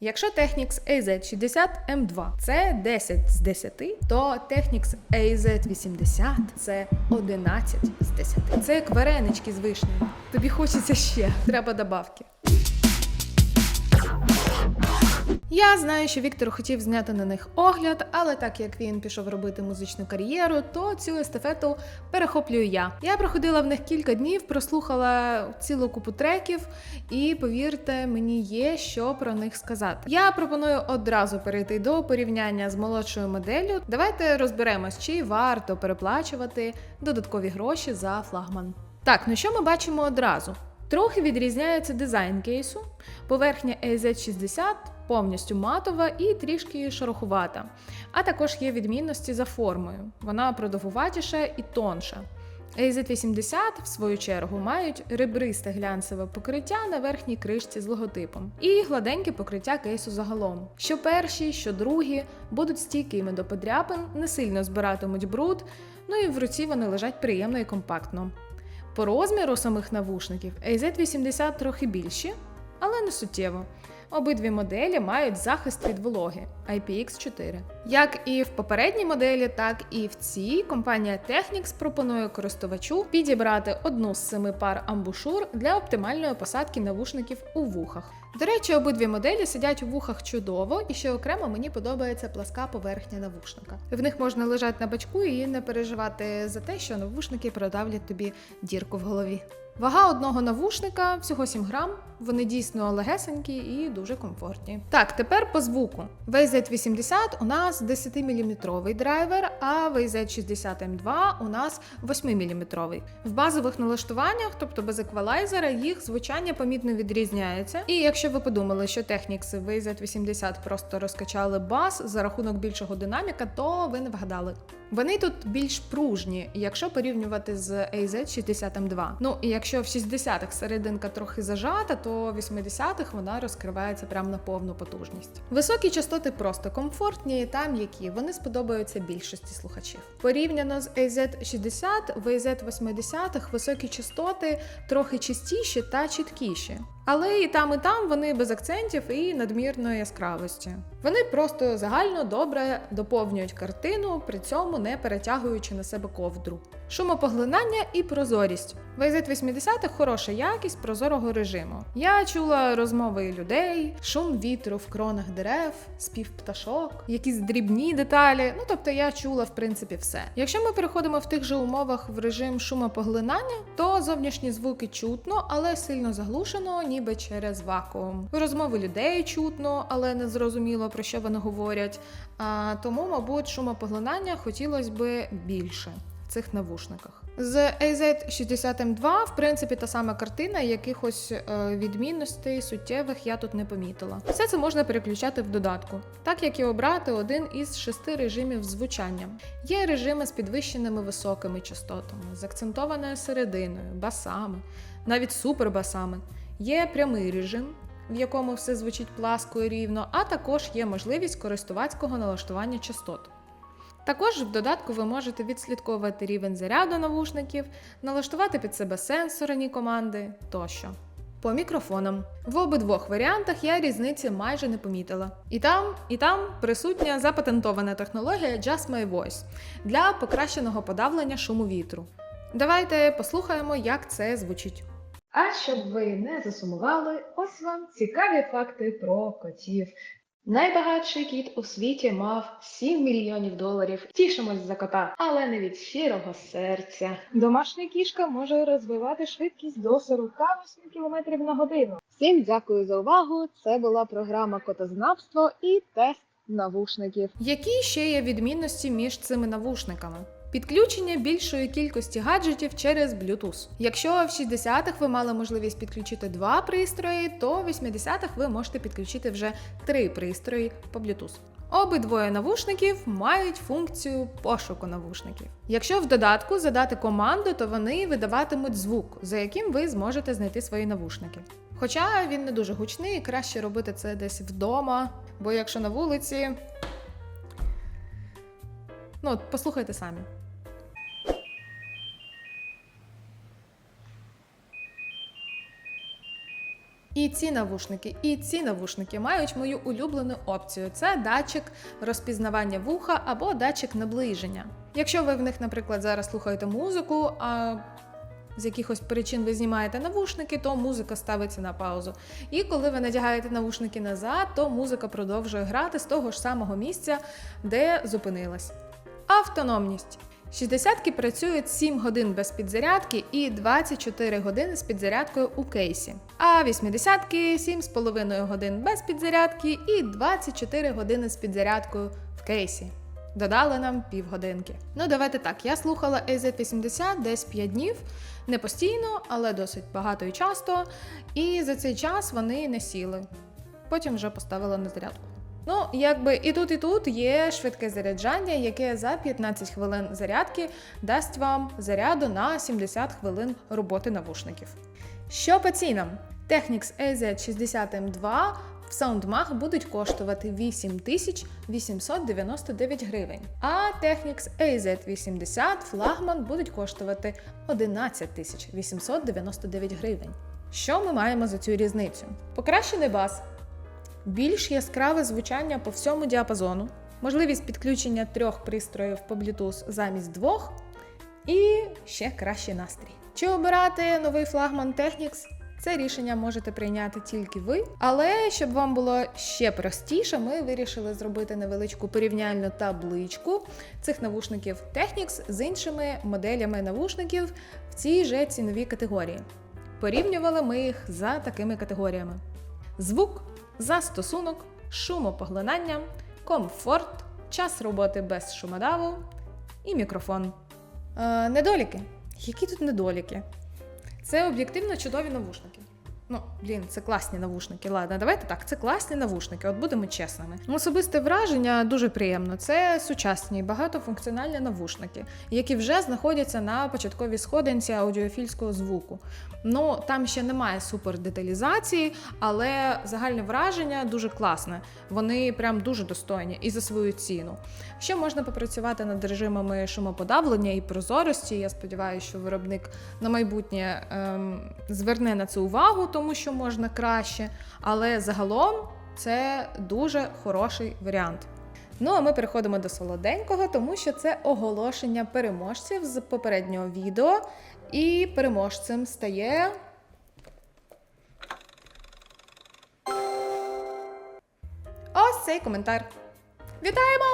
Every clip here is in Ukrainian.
Якщо Technics AZ60M2 це 10 з 10, то Technics AZ80 це 11 з 10. Це як варенички з вишнею. Тобі хочеться ще, треба добавки. Я знаю, що Віктор хотів зняти на них огляд, але так як він пішов робити музичну кар'єру, то цю естафету перехоплюю я. Я проходила в них кілька днів, прослухала цілу купу треків, і повірте, мені є що про них сказати. Я пропоную одразу перейти до порівняння з молодшою моделлю. Давайте розберемось, чи варто переплачувати додаткові гроші за флагман. Так, ну що ми бачимо одразу? Трохи відрізняється дизайн кейсу. Поверхня AZ60 повністю матова і трішки шерохувата. А також є відмінності за формою. Вона продовгуватіша і тонша. AZ80, в свою чергу, мають ребристе глянцеве покриття на верхній кришці з логотипом і гладеньке покриття кейсу загалом. Що перші, що другі будуть стійкими до подряпин, не сильно збиратимуть бруд, ну і в руці вони лежать приємно і компактно. По розміру самих навушників AZ80 трохи більші, але не суттєво. Обидві моделі мають захист від вологи IPX4. Як і в попередній моделі, так і в цій компанія Technics пропонує користувачу підібрати одну з семи пар амбушур для оптимальної посадки навушників у вухах. До речі, обидві моделі сидять у вухах чудово, і ще окремо мені подобається пласка поверхня навушника. В них можна лежати на бачку і не переживати за те, що навушники продавлять тобі дірку в голові. Вага одного навушника всього 7 грам. Вони дійсно легесенькі і дуже комфортні. Так, тепер по звуку. В AZ80 у нас 10-мм драйвер, а в AZ60M2 у нас 8-мм. В базових налаштуваннях, тобто без еквалайзера, їх звучання помітно відрізняється. І якщо ви подумали, що Technics в AZ80 просто розкачали бас за рахунок більшого динаміка, то ви не вгадали. Вони тут більш пружні, якщо порівнювати з AZ60M2. Ну і якщо в 60-х серединка трохи зажата, то в 80-х вона розкривається прямо на повну потужність. Високі частоти просто комфортні та м'які, вони сподобаються більшості слухачів. Порівняно з AZ60, в AZ80 високі частоти трохи чистіші та чіткіші. Але і там, і там вони без акцентів і надмірної яскравості. Вони просто загально добре доповнюють картину, при цьому не перетягуючи на себе ковдру. Шумопоглинання і прозорість. В AZ80 хороша якість прозорого режиму. Я чула розмови людей, шум вітру в кронах дерев, спів пташок, якісь дрібні деталі. Ну тобто я чула в принципі все. Якщо ми переходимо в тих же умовах в режим шумопоглинання, то зовнішні звуки чутно, але сильно заглушено, ніби через вакуум. Розмови людей чутно, але не зрозуміло про що вони говорять. А тому, мабуть, шумопоглинання хотілося би більше в цих навушниках. З AZ60M2, в принципі, та сама картина, якихось е, відмінностей суттєвих я тут не помітила. Все це можна переключати в додатку, так як і обрати один із шести режимів звучання. Є режими з підвищеними високими частотами, з акцентованою серединою, басами, навіть супербасами. Є прямий режим, в якому все звучить пласко і рівно, а також є можливість користувацького налаштування частот. Також в додатку ви можете відслідковувати рівень заряду навушників, налаштувати під себе сенсорні команди тощо. По мікрофонам. В обидвох варіантах я різниці майже не помітила. І там, і там присутня запатентована технологія Just My Voice для покращеного подавлення шуму вітру. Давайте послухаємо, як це звучить. А щоб ви не засумували, ось вам цікаві факти про котів. Найбагатший кіт у світі мав 7 мільйонів доларів. Тішимось за кота, але не від щирого серця. Домашня кішка може розвивати швидкість до 48 км на годину. Всім дякую за увагу. Це була програма Котознавство і тест навушників. Які ще є відмінності між цими навушниками? Підключення більшої кількості гаджетів через Bluetooth. Якщо в 60-х ви мали можливість підключити два пристрої, то в 80-х ви можете підключити вже три пристрої по Bluetooth. Обидвоє навушників мають функцію пошуку навушників. Якщо в додатку задати команду, то вони видаватимуть звук, за яким ви зможете знайти свої навушники. Хоча він не дуже гучний, краще робити це десь вдома, бо якщо на вулиці. Ну, послухайте самі. І ці навушники, і ці навушники мають мою улюблену опцію: це датчик розпізнавання вуха або датчик наближення. Якщо ви в них, наприклад, зараз слухаєте музику, а з якихось причин ви знімаєте навушники, то музика ставиться на паузу. І коли ви надягаєте навушники назад, то музика продовжує грати з того ж самого місця, де зупинилась. Автономність. 60-ки працюють 7 годин без підзарядки і 24 години з підзарядкою у кейсі. А 80-ки 7,5 годин без підзарядки і 24 години з підзарядкою в кейсі. Додали нам півгодинки. Ну, давайте так. Я слухала AZ80 десь 5 днів, не постійно, але досить багато і часто. І за цей час вони не сіли. Потім вже поставила на зарядку. Ну, якби і тут, і тут є швидке заряджання, яке за 15 хвилин зарядки дасть вам заряду на 70 хвилин роботи навушників. Що по цінам? Technics AZ60M2 в SoundMag будуть коштувати 8899 гривень, а Technics AZ80 флагман будуть коштувати 11899 гривень. Що ми маємо за цю різницю? Покращений бас, більш яскраве звучання по всьому діапазону, можливість підключення трьох пристроїв по Bluetooth замість двох, і ще кращий настрій. Чи обирати новий флагман Technics? Це рішення можете прийняти тільки ви, але щоб вам було ще простіше, ми вирішили зробити невеличку порівняльну табличку цих навушників Technics з іншими моделями навушників в цій же ціновій категорії. Порівнювали ми їх за такими категоріями: звук, застосунок, шумопоглинання, комфорт, час роботи без шумодаву і мікрофон. Е, недоліки. Які тут недоліки? Це об'єктивно чудові навушники. Ну, блін, це класні навушники. Ладно, давайте так, це класні навушники, от будемо чесними. Особисте враження дуже приємно. Це сучасні багатофункціональні навушники, які вже знаходяться на початковій сходинці аудіофільського звуку. Ну там ще немає супердеталізації, але загальне враження дуже класне. Вони прям дуже достойні і за свою ціну. Ще можна попрацювати над режимами шумоподавлення і прозорості. Я сподіваюся, що виробник на майбутнє ем, зверне на це увагу, тому що можна краще. Але загалом це дуже хороший варіант. Ну а ми переходимо до солоденького, тому що це оголошення переможців з попереднього відео. І переможцем стає. Ось цей коментар. Вітаємо!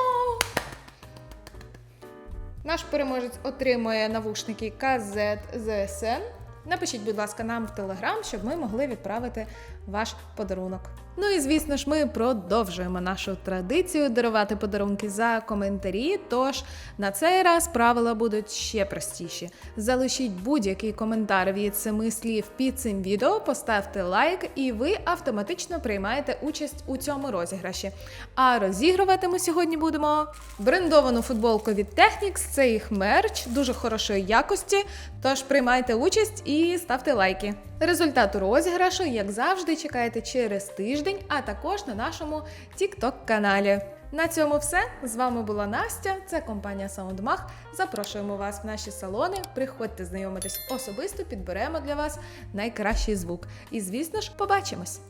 Наш переможець отримує навушники KZ ZSN. Напишіть, будь ласка, нам в Телеграм, щоб ми могли відправити ваш подарунок. Ну і звісно ж, ми продовжуємо нашу традицію дарувати подарунки за коментарі. Тож на цей раз правила будуть ще простіші. Залишіть будь-який коментар від семи слів під цим відео, поставте лайк, і ви автоматично приймаєте участь у цьому розіграші. А розігрувати ми сьогодні будемо брендовану футболку від Technics, це їх мерч дуже хорошої якості. Тож приймайте участь і ставте лайки. Результату розіграшу, як завжди, чекайте через тиждень, а також на нашому TikTok каналі. На цьому все. З вами була Настя. Це компанія SoundMag. Запрошуємо вас в наші салони. Приходьте знайомитись особисто, підберемо для вас найкращий звук. І, звісно ж, побачимось!